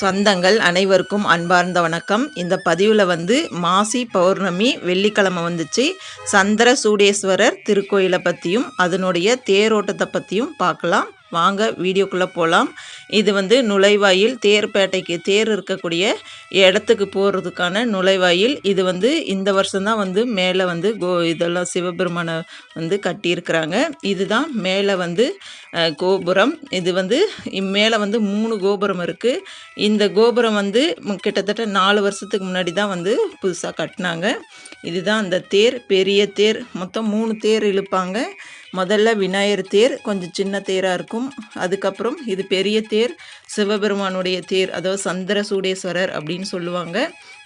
சொந்தங்கள் அனைவருக்கும் அன்பார்ந்த வணக்கம். இந்த பதிவில் வந்து மாசி பௌர்ணமி வெள்ளிக்கிழமை வந்துச்சு. சந்திர சூடேஸ்வரர் திருக்கோயிலை பற்றியும் அதனுடைய தேரோட்டத்தை பற்றியும் பார்க்கலாம். வாங்க வீடியோக்குள்ளே போகலாம் இது வந்து நுழைவாயில் தேர்பேட்டைக்கு தேர் இருக்கக்கூடிய இடத்துக்கு போகிறதுக்கான நுழைவாயில். இது வந்து இந்த வருஷம்தான் வந்து மேலே வந்து கோ இதெல்லாம் சிவபெருமானை வந்து கட்டியிருக்கிறாங்க. இதுதான் மேலே வந்து கோபுரம். இது வந்து மேலே வந்து மூணு கோபுரம் இருக்குது இந்த கோபுரம் வந்து கிட்டத்தட்ட நாலு வருஷத்துக்கு முன்னாடி தான் வந்து புதுசாக கட்டினாங்க. இதுதான் அந்த தேர் பெரிய தேர். மொத்தம் மூணு தேர் இழுப்பாங்க. முதல்ல விநாயகர் தேர் கொஞ்சம் சின்ன தேராக இருக்கும். அதுக்கப்புறம் இது பெரிய தேர் சிவபெருமானுடைய தேர் அதாவது சந்திர சூடேஸ்வரர் அப்படின்னு சொல்லுவாங்க.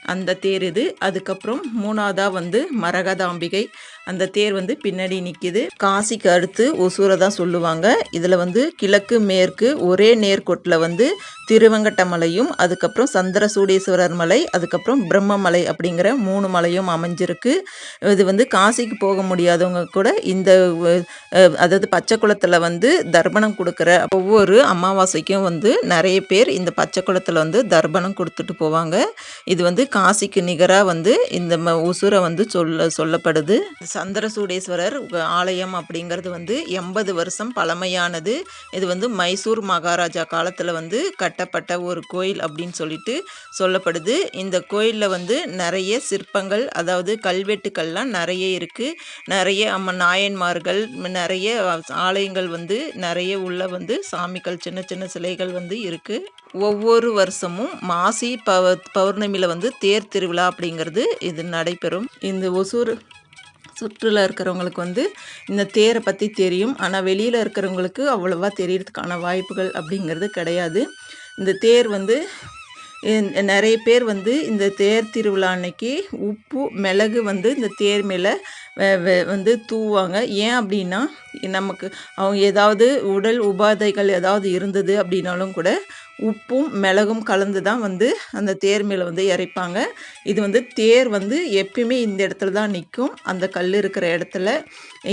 அந்த தேர் இது. அதுக்கப்புறம் மூணாவதாக வந்து மரகதாம்பிகை. அந்த தேர் வந்து பின்னாடி நிற்கிது காசிக்கு அடுத்து ஒசூரை தான் சொல்லுவாங்க. இதில் வந்து கிழக்கு மேற்கு ஒரே நேர்கோட்டில் வந்து திருவங்கட்ட மலையும் அதுக்கப்புறம் சந்திர சூடேஸ்வரர் மலை அதுக்கப்புறம் பிரம்ம மலை அப்படிங்கிற மூணு மலையும் அமைஞ்சிருக்கு. இது வந்து காசிக்கு போக முடியாதவங்க கூட இந்த அதாவது பச்சை குளத்தில் வந்து தர்ப்பணம் கொடுக்குற ஒவ்வொரு அமாவாசைக்கும் வந்து நிறைய பேர் இந்த பச்சை குளத்தில் வந்து தர்ப்பணம் கொடுத்துட்டு போவாங்க. இது வந்து காசிக்கு நிகராக வந்து இந்த ம- உசுரை வந்து சொல்ல சொல்லப்படுது. சந்திரசூடேஸ்வரர் ஆலயம் அப்படிங்கிறது வந்து எண்பது வருஷம் பழமையானது. இது வந்து மைசூர் மகாராஜா காலத்தில் வந்து கட்டப்பட்ட ஒரு கோயில் அப்படின்னு சொல்லிட்டு சொல்லப்படுது. இந்த கோயிலில் வந்து நிறைய சிற்பங்கள் அதாவது கல்வெட்டுக்கள்லாம் நிறைய இருக்குது நிறைய அம்ம நாயன்மார்கள் நிறைய ஆலயங்கள் வந்து நிறைய உள்ள வந்து சாமிகள் சின்ன சின்ன சிலைகள் வந்து இருக்குது ஒவ்வொரு வருஷமும் மாசி பவ பௌர்ணமியில் வந்து தேர் திருவிழா அப்படிங்கிறது இது நடைபெறும். இந்த ஒசூர் சுற்றுலா இருக்கிறவங்களுக்கு வந்து இந்த தேரை பற்றி தெரியும். ஆனால் வெளியில் இருக்கிறவங்களுக்கு அவ்வளோவா தெரியறதுக்கான வாய்ப்புகள் அப்படிங்கிறது கிடையாது. இந்த தேர் வந்து நிறைய பேர் வந்து இந்த தேர் திருவிழா அன்னைக்கு உப்பு மிளகு வந்து இந்த தேர் மேலே வந்து தூவாங்க ஏன் அப்படின்னா நமக்கு அவங்க ஏதாவது உடல் உபாதைகள் ஏதாவது இருந்தது அப்படின்னாலும் கூட உப்பும் மிளகும் கலந்து தான் வந்து அந்த தேர் மேலே வந்து இறைப்பாங்க. இது வந்து தேர் வந்து எப்பயுமே இந்த இடத்துல தான் நிற்கும் அந்த கல் இருக்கிற இடத்துல.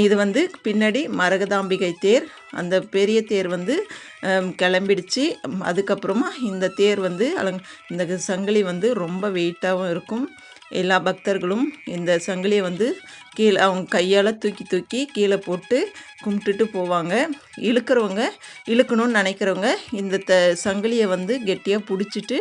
இது வந்து பின்னாடி மரகதாம்பிகை தேர். அந்த பெரிய தேர் வந்து கிளம்பிடுச்சு. அதுக்கப்புறமா இந்த தேர் வந்து அலங் இந்த சங்கிலி வந்து ரொம்ப வெயிட்டாகவும் இருக்கும். எல்லா பக்தர்களும் இந்த சங்கிலியை வந்து கீழே அவங்க கையால் தூக்கி தூக்கி கீழே போட்டு கும்பிட்டுட்டு போவாங்க. இழுக்கிறவங்க இழுக்கணும்னு நினைக்கிறவங்க இந்த த சங்கிலியை வந்து கெட்டியாக பிடிச்சிட்டு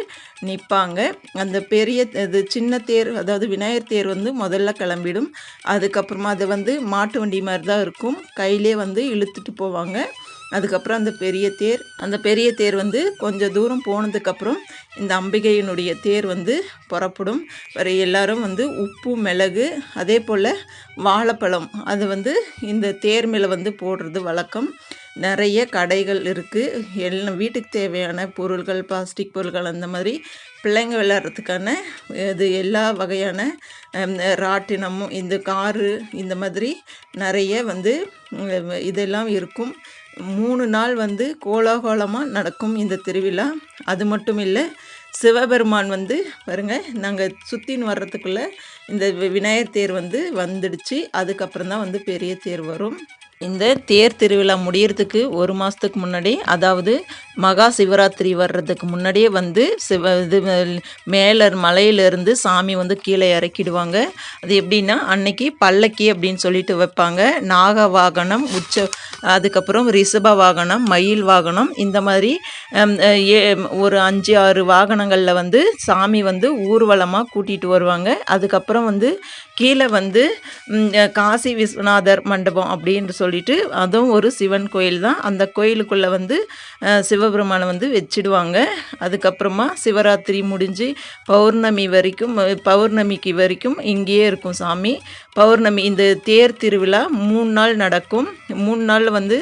நிற்பாங்க அந்த பெரிய இது சின்ன தேர் அதாவது விநாயகர் தேர் வந்து முதல்ல கிளம்பிடும். அதுக்கப்புறமா அது வந்து மாட்டு வண்டி மாதிரி தான் இருக்கும். கையிலே வந்து இழுத்துட்டு போவாங்க. அதுக்கப்புறம் அந்த பெரிய தேர் அந்த பெரிய தேர் வந்து கொஞ்சம் தூரம் போனதுக்கப்புறம் இந்த அம்பிகையினுடைய தேர் வந்து புறப்படும். வேறு எல்லாரும் வந்து உப்பு மிளகு அதே போல் வாழைப்பழம் அது வந்து இந்த தேர் மேலே வந்து போடுறது வழக்கம். நிறைய கடைகள் இருக்குது எல்லாம் வீட்டுக்கு தேவையான பொருள்கள் பிளாஸ்டிக் பொருட்கள் அந்த மாதிரி பிள்ளைங்க விளையாடுறதுக்கான இது எல்லா வகையான ராட்டினமும் இந்த காரு இந்த மாதிரி நிறைய வந்து இதெல்லாம் இருக்கும். மூணு நாள் வந்து கோலாகோலமாக நடக்கும் இந்த திருவிழா. அது மட்டும் இல்லை சிவபெருமான் வந்து பாருங்க நாங்கள் சுற்றின்னு வர்றதுக்குள்ளே இந்த வி- விநாயகர் தேர் வந்து வந்துடுச்சு. அதுக்கப்புறம் தான் வந்து பெரிய தேர் வரும். இந்த தேர் திருவிழா முடியறதுக்கு ஒரு மாதத்துக்கு முன்னாடி அதாவது மகா சிவராத்திரி வர்றதுக்கு முன்னாடியே வந்து சிவ இது மேலே மலையிலேருந்து சாமி வந்து கீழே இறக்கிடுவாங்க. அது எப்படின்னா அன்னைக்கு பல்லக்கி அப்படின்னு சொல்லிட்டு வைப்பாங்க. நாக வாகனம் உச்ச அதுக்கப்புறம் ரிஷப வாகனம் மயில் வாகனம் இந்த மாதிரி ஏ- ஒரு அஞ்சு ஆறு வாகனங்களில் வந்து சாமி வந்து ஊர்வலமாக கூட்டிகிட்டு வருவாங்க. அதுக்கப்புறம் வந்து கீழே வந்து காசி விஸ்வநாதர் மண்டபம் அப்படின்னு சொல்லிட்டு அதுவும் ஒரு சிவன் கோயில் தான். அந்த கோயிலுக்குள்ளே வந்து சிவபெருமானை வந்து வச்சிடுவாங்க. அதுக்கப்புறமா சிவராத்திரி முடிஞ்சு பௌர்ணமி வரைக்கும் பௌர்ணமிக்கு வரைக்கும் இங்கேயே இருக்கும் சாமி. பௌர்ணமி இந்த தேர் திருவிழா மூணு நாள் நடக்கும். மூணு நாள் வந்து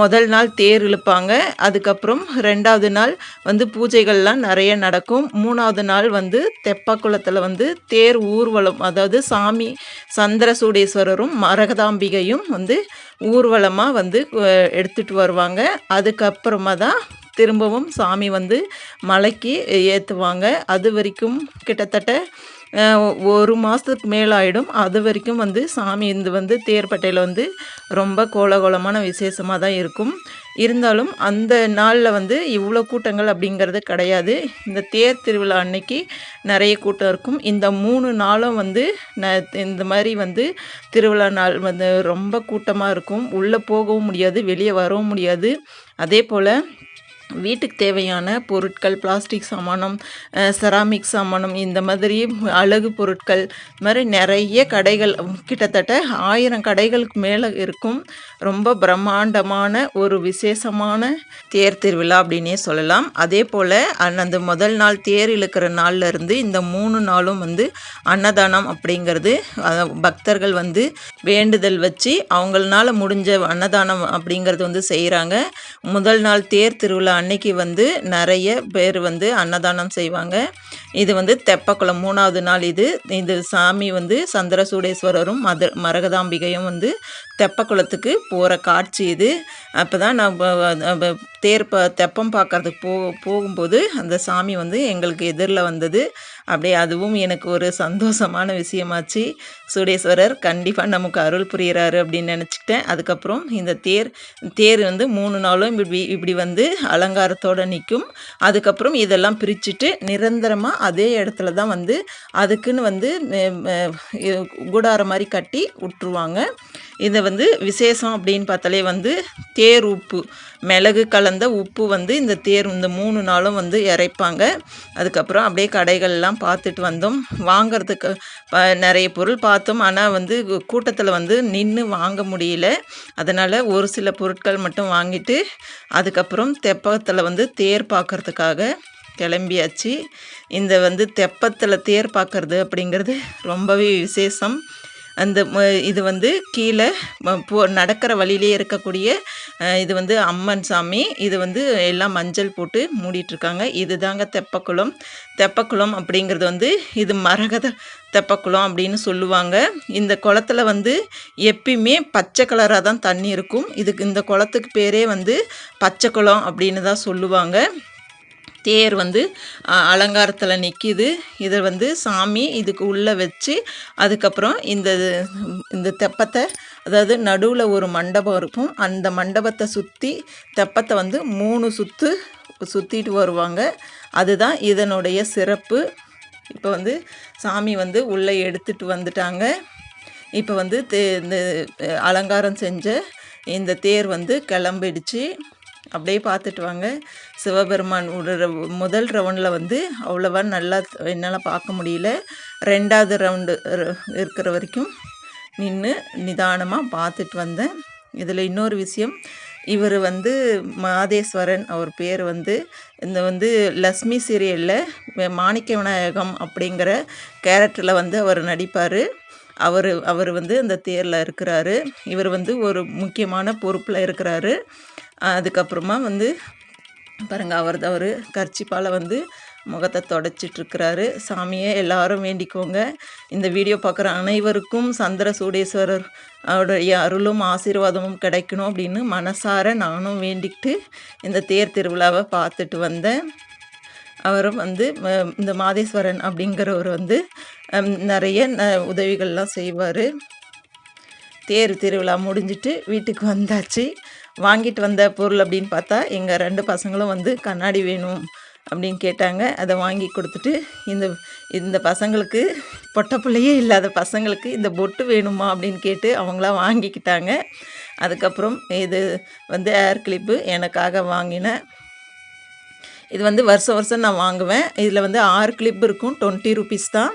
முதல் நாள் தேர் இழுப்பாங்க. அதுக்கப்புறம் ரெண்டாவது நாள் வந்து பூஜைகள்லாம் நிறைய நடக்கும். மூணாவது நாள் வந்து தெப்பாக்குளத்தில் வந்து தேர் ஊர்வலம் அதாவது சாமி சந்திரசூடேஸ்வரரும் மரகதாம்பிகையும் வந்து ஊர்வலமாக வந்து எடுத்துகிட்டு வருவாங்க. அதுக்கப்புறமா தான் திரும்பவும் சாமி வந்து மலைக்கு ஏற்றுவாங்க அது வரைக்கும் கிட்டத்தட்ட ஒரு மாதத்துக்கு மேலே ஆகிடும் அது வரைக்கும் வந்து சாமி இது வந்து தேர்பட்டையில் வந்து ரொம்ப கோலகோலமான விசேஷமாக தான் இருக்கும். இருந்தாலும் அந்த நாளில் வந்து இவ்வளோ கூட்டங்கள் அப்படிங்கிறது கிடையாது. இந்த தேர் திருவிழா அன்னைக்கு நிறைய கூட்டம் இருக்கும். இந்த மூணு நாளும் வந்து ந இந்த மாதிரி வந்து திருவிழா நாள் வந்து ரொம்ப கூட்டமாக இருக்கும். உள்ளே போகவும் முடியாது வெளியே வரவும் முடியாது. அதே போல் வீட்டுக்கு தேவையான பொருட்கள் பிளாஸ்டிக் சாமானம் செராமிக் சாமானம் இந்த மாதிரி அழகு பொருட்கள் இது மாதிரி நிறைய கடைகள் கிட்டத்தட்ட ஆயிரம் கடைகளுக்கு மேலே இருக்கும். ரொம்ப பிரம்மாண்டமான ஒரு விசேஷமான தேர் திருவிழா அப்படின்னே சொல்லலாம். அதே போல் அந்த முதல் நாள் தேர் இழுக்கிற நாளில் இருந்து இந்த மூணு நாளும் வந்து அன்னதானம் அப்படிங்கிறது பக்தர்கள் வந்து வேண்டுதல் வச்சு அவங்களால முடிஞ்ச அன்னதானம் அப்படிங்கிறது வந்து செய்கிறாங்க முதல் நாள் தேர் திருவிழா அன்னைக்கு வந்து நிறைய பேர் வந்து அன்னதானம் செய்வாங்க. இது வந்து தெப்பக்குளம் மூணாவது நாள் இது. இது சாமி வந்து சந்திரசூடேஸ்வரரும் மத மரகதாம்பிகையும் வந்து தெப்பக்குளத்துக்கு போகிற காட்சி இது. அப்போ தான் நான் தேர் ப தெப்பம் பார்க்குறதுக்கு போ போகும்போது அந்த சாமி வந்து எங்களுக்கு எதிரில் வந்தது. அப்படியே அதுவும் எனக்கு ஒரு சந்தோஷமான விஷயமாச்சு. சுடேஸ்வரர் கண்டிப்பாக நமக்கு அருள் புரிகிறாரு அப்படின்னு நினச்சிக்கிட்டேன். அதுக்கப்புறம் இந்த தேர் தேர் வந்து மூணு நாளும் இப்படி இப்படி வந்து அலங்காரத்தோடு நிற்கும் அதுக்கப்புறம் இதெல்லாம் பிரிச்சுட்டு நிரந்தரமாக அதே இடத்துல தான் வந்து அதுக்குன்னு வந்து கூடார மாதிரி கட்டி விட்ருவாங்க இதை வந்து விசேஷம் அப்படின்னு பார்த்தாலே வந்து தேர் உப்பு மிளகு கலந்த உப்பு வந்து இந்த தேர் இந்த மூணு நாளும் வந்து இறைப்பாங்க. அதுக்கப்புறம் அப்படியே கடைகள்லாம் பார்த்துட்டு வந்தோம். வாங்கிறதுக்கு நிறைய பொருள் பார்த்தோம். ஆனால் வந்து கூட்டத்தில் வந்து நின்று வாங்க முடியல. அதனால் ஒரு சில பொருட்கள் மட்டும் வாங்கிட்டு அதுக்கப்புறம் தெப்பத்தில் வந்து தேர் பார்க்குறதுக்காக கிளம்பியாச்சு. இந்த வந்து தெப்பத்தில் தேர் பார்க்குறது அப்படிங்கிறது ரொம்பவே விசேஷம். அந்த இது வந்து கீழே போ நடக்கிற வழியிலே இருக்கக்கூடிய இது வந்து அம்மன் சாமி. இது வந்து எல்லாம் மஞ்சள் போட்டு மூடிட்டுருக்காங்க. இது தாங்க தெப்பக்குளம். தெப்பக்குளம் அப்படிங்கிறது வந்து இது மரகத தெப்பக்குளம் அப்படின்னு சொல்லுவாங்க. இந்த குளத்துல வந்து எப்பயுமே பச்சை கலராக தான் தண்ணி இருக்கும். இதுக்கு இந்த குளத்துக்கு பேரே வந்து பச்சை குளம் அப்படின்னு தான் சொல்லுவாங்க. தேர் வந்து அலங்காரத்தில் நிற்கிது இதை வந்து சாமி இதுக்கு உள்ளே வச்சு அதுக்கப்புறம் இந்த இந்த தெப்பத்தை அதாவது நடுவில் ஒரு மண்டபம் இருக்கும். அந்த மண்டபத்தை சுற்றி தெப்பத்தை வந்து மூணு சுற்று சுற்றிட்டு வருவாங்க. அதுதான் இதனுடைய சிறப்பு. இப்போ வந்து சாமி வந்து உள்ளே எடுத்துகிட்டு வந்துட்டாங்க. இப்போ வந்து தே இந்த அலங்காரம் செஞ்ச இந்த தேர் வந்து கிளம்பிடுச்சு. அப்படியே பார்த்துட்டு வாங்க. சிவபெருமான் முதல் ரவுண்டில் வந்து அவ்வளோவா நல்லா என்னால் பார்க்க முடியல. ரெண்டாவது ரவுண்டு இருக்கிற வரைக்கும் நின்று நிதானமாக பார்த்துட்டு வந்தேன். இதில் இன்னொரு விஷயம் இவர் வந்து மாதேஸ்வரன் அவர் பேர் வந்து இந்த வந்து லக்ஷ்மி சீரியலில் மாணிக்க விநாயகம் அப்படிங்கிற கேரக்டரில் வந்து அவர் நடிப்பார். அவர் அவர் வந்து அந்த தேரில் இருக்கிறாரு. இவர் வந்து ஒரு முக்கியமான பொறுப்பில் இருக்கிறாரு. அதுக்கப்புறமா வந்து பாருங்கள் அவர் அவர் கர்ச்சிப்பால் வந்து முகத்தை தொடச்சிட்ருக்கிறாரு. சாமியை எல்லாரும் வேண்டிக்கோங்க. இந்த வீடியோ பார்க்குற அனைவருக்கும் சந்திர சூடேஸ்வரர் அவருடைய அருளும் ஆசீர்வாதமும் கிடைக்கணும் அப்படின்னு மனசார நானும் வேண்டிக்கிட்டு இந்த தேர் திருவிழாவை பார்த்துட்டு வந்தேன். அவரும் வந்து இந்த மாதேஸ்வரன் அப்படிங்கிறவர் வந்து நிறைய உதவிகள்லாம் செய்வார். தேர் திருவிழா முடிஞ்சிட்டு வீட்டுக்கு வந்தாச்சு. வாங்கிட்டு வந்த பொருள் அப்படின்னு பார்த்தா எங்கள் ரெண்டு பசங்களும் வந்து கண்ணாடி வேணும் அப்படின்னு கேட்டாங்க. அதை வாங்கி கொடுத்துட்டு இந்த இந்த பசங்களுக்கு பொட்டை பிள்ளையே இல்லாத பசங்களுக்கு இந்த பொட்டு வேணுமா அப்படின்னு கேட்டு அவங்களாம் வாங்கிக்கிட்டாங்க. அதுக்கப்புறம் இது வந்து ஏர் கிளிப்பு எனக்காக வாங்கினேன் இது வந்து வருஷம் வருஷம் நான் வாங்குவேன். இதில் வந்து ஆறு கிளிப் இருக்கும். டுவெண்ட்டி ருபீஸ் தான்.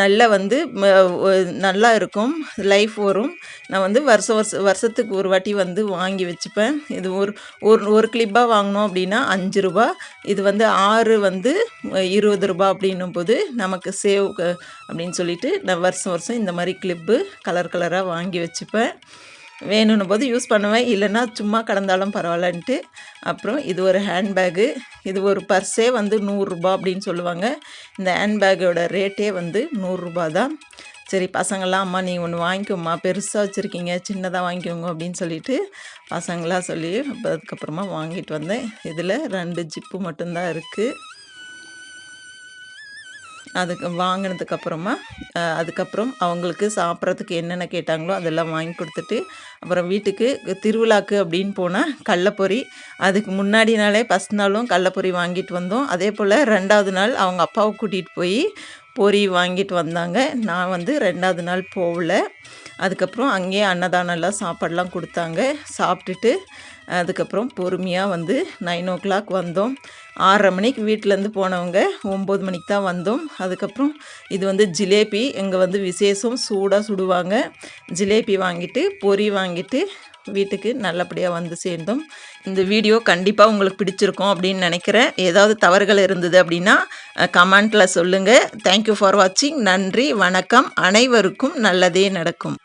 நல்லா வந்து நல்லா இருக்கும். லைஃப் வரும். நான் வந்து வருஷம் வருஷம் வருஷத்துக்கு ஒரு வாட்டி வந்து வாங்கி வச்சுப்பேன். இது ஒரு ஒரு ஒரு கிளிப்பாக வாங்கினோம் அப்படின்னா அஞ்சு ரூபா. இது வந்து ஆறு வந்து இருபது ரூபா அப்படின்னும் போது நமக்கு சேவ் அப்படின்னு சொல்லிட்டு நான் வருஷம் வருஷம் இந்த மாதிரி கிளிப்பு கலர் கலராக வாங்கி வச்சுப்பேன். வேணும்னு போது யூஸ் பண்ணுவேன். இல்லைன்னா சும்மா கடந்தாலும் பரவாயில்லன்ட்டு. அப்புறம் இது ஒரு ஹேண்ட்பேகு இது ஒரு பர்ஸே வந்து நூறுரூபா அப்படின்னு சொல்லுவாங்க. இந்த ஹேண்ட்பேக்கோட ரேட்டே வந்து நூறுரூபா தான். சரி பசங்களாம் அம்மா நீ ஒன்று வாங்கிக்கோம்மா. பெருசாக வச்சுருக்கீங்க சின்னதாக வாங்கிக்கோங்க அப்படின்னு சொல்லிட்டு பசங்களாக சொல்லி அதுக்கப்புறமா வாங்கிட்டு வந்தேன். இதில் ரெண்டு ஜிப்பு மட்டும்தான் இருக்குது அதுக்கு வாங்கினதுக்கப்புறமா அதுக்கப்புறம் அவங்களுக்கு சாப்பிட்றதுக்கு என்னென்ன கேட்டாங்களோ அதெல்லாம் வாங்கி கொடுத்துட்டு அப்புறம் வீட்டுக்கு திருவிழாக்கு அப்படின்னு போனால் கடலப்பொரி அதுக்கு முன்னாடி நாளே ஃபஸ்ட் நாளும் கடலப்பொரி வாங்கிட்டு வந்தோம். அதே போல் ரெண்டாவது நாள் அவங்க அப்பாவை கூட்டிகிட்டு போய் பொரி வாங்கிட்டு வந்தாங்க. நான் வந்து ரெண்டாவது நாள் போகல. அதுக்கப்புறம் அங்கேயே அன்னதானம்லாம் சாப்பாடெலாம் கொடுத்தாங்க. சாப்பிட்டுட்டு அதுக்கப்புறம் பொறுமையாக வந்து நைன் ஓ கிளாக் வந்தோம். ஆறரை மணிக்கு வீட்டிலேருந்து போனவங்க ஒம்பது மணிக்கு தான் வந்தோம். அதுக்கப்புறம் இது வந்து ஜிலேபி. இங்கே வந்து விசேஷம் சூடாக சுடுவாங்க. ஜிலேபி வாங்கிட்டு பொரி வாங்கிட்டு வீட்டுக்கு நல்லபடியாக வந்து சேர்ந்தோம். இந்த வீடியோ கண்டிப்பாக உங்களுக்கு பிடிச்சிருக்கும் அப்படின்னு நினைக்கிறேன். ஏதாவது தவறுகள் இருந்தது அப்படின்னா கமெண்ட்டில் சொல்லுங்கள் தேங்க்யூ ஃபார் வாட்சிங் நன்றி வணக்கம். அனைவருக்கும் நல்லதே நடக்கும்.